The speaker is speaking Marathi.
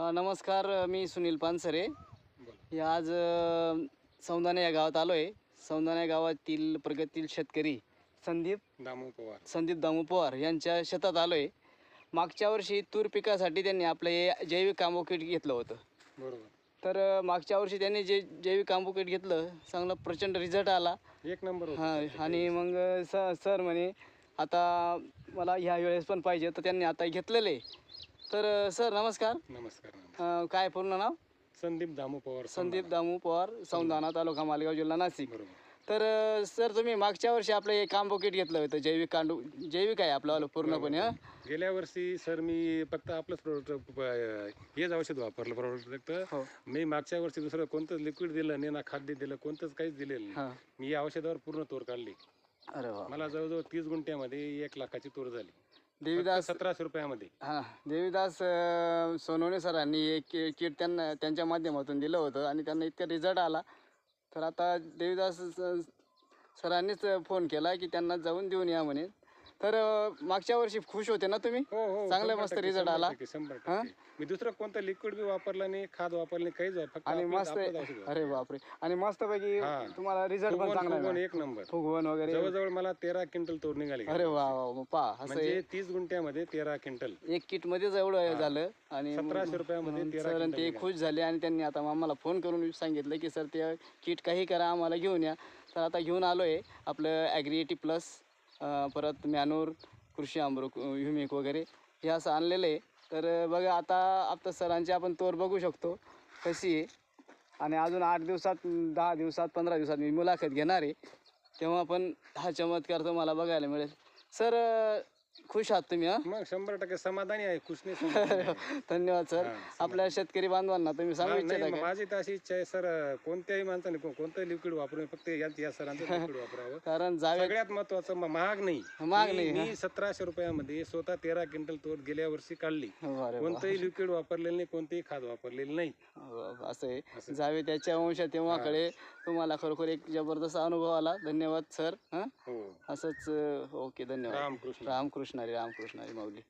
हा नमस्कार मी सुनील पानसरे. हे आज अ, सौंदाणे या गावात आलो आहे सौंदाणे गावातील प्रगतील शेतकरी संदीप दामू पवार. संदीप दामू पवार यांच्या शेतात आलो आहे मागच्या वर्षी तूर पिकासाठी त्यांनी आपलं हे जैविक कांबो किट घेतलं होतं. बरोबर. तर मागच्या वर्षी त्यांनी जे जैविक कांबो किट घेतलं चांगला प्रचंड रिझल्ट आला. एक नंबर. हां आणि मग स सर म्हणे आता मला ह्या वेळेस पण पाहिजे तर त्यांनी आता घेतलेले. तर अ, सर नमस्कार. नमस्कार नमस्कार. अ, काय पूर्ण नाव? संदीप दामू पवार संदीप. दामू पवार सौंदाणा तालुका मालेगाव जिल्हा नाशिक. बरोबर. तर अ, सर तुम्ही मागच्या वर्षी आपलं हे कांबो किट घेतलं होतं जैविक कांडू जैविक आहे आपलं पूर्णपणे हं? गेल्या वर्षी सर मी फक्त आपलंच प्रोडक्ट हेच औषध वापरलं प्रोडक्ट हो. मी मागच्या वर्षी दुसरं कोणतंच लिक्विड दिलं नाही ना खाद्य दिलं कोणतंच काहीच दिलेलं नाही. मी या औषधावर पूर्ण तूर काढली. अरे वा. मला जवळजवळ तीस गुंठ्यामध्ये एक लाखाची तूर झाली. देवीदास सतराशे रुपयामध्ये. हां देवीदास अ, सोनवणे सरांनी एक कि- किट त्यांना त्यांच्या माध्यमातून दिलं होतं आणि त्यांना इतका रिझल्ट आला. तर आता देवीदास स- सरांनीच फोन केला की त्यांना जाऊन देऊन या म्हणे. तर अ, मागच्या वर्षी खुश होते ना तुम्ही? हो हो चांगला शंभर मस्त टक्के, शंभर आला. टक्के, शंभर टक्के. मी दुसरं कोणतं लिक्विड बी वापरलं नाही खाद वापरलं नाही काहीच वापर- फक्त आणि मस्त आपलंच औषध वापरलं. अरे बापरे. आणि मस्तपैकी हां. तुम्हाला रिझल्ट पण फुगवण- चांगला फुगवण एक नंबर. फुगवण वगैरे. जवळजवळ मला तेरा क्विंटल तूर निघाली. अरे वा वा वा, पहा असं म्हणजे तीस गुंठ्यामध्ये तेरा क्विंटल. एक किट मध्येच एवढं झालं. आणि सतराशे रुपयामध्ये तेरा सर ते. खुश झाले आणि त्यांनी आता आम्हाला फोन करून सांगितलं की सर ते किट काही करा आम्हाला घेऊन या. तर आता घेऊन आलो आहे आपलं ॲग्रिएटी प्लस परत मॅनूर कृषी अमृत ह्युमिक वगैरे हे असं आणलेलं आहे. तर बघा आता आता सरांची आपण तोर बघू शकतो कशी आहे. आणि अजून आठ दिवसात दहा दिवसात पंधरा दिवसात मी मुलाखत घेणार आहे. तेव्हा पण हा चमत्कार तुम्हाला बघायला मिळेल. सर खुश आहात तुम्ही हां? मग शंभर टक्के समाधानी आहे खुश नाही समाधानी आहे. धन्यवाद सर. आपल्या शेतकरी बांधवांना तुम्ही सांगू हा, इच्छिता नाही, का? माझी तर अशी इच्छा आहे सर कोणत्याही माणसाने को- कोणतं लिक्विड वापरू नये, फक्त या या सरांचं लिक्विड वापरावं. कारण सगळ्यात महत्वाचं म- महाग नाही. महाग मी- नाही, मी सतराशे रुपयामध्ये स्वतः तेरा क्विंटल तोर गेल्या वर्षी काढली. अरे वा. कोणतंही लिक्विड वापरलेलं नाही कोणतेही खाद वापरलेलं नाही. असं आहे. जावे त्याच्या वंश तेव्हाकडे तुम्हाला खरोखर एक जबरदस्त अनुभव आला. धन्यवाद सर हां. हो. असंच अं, ओके धन्यवाद. रामकृष्ण. रामकृष्ण हरी रामकृष्ण हरी माऊली.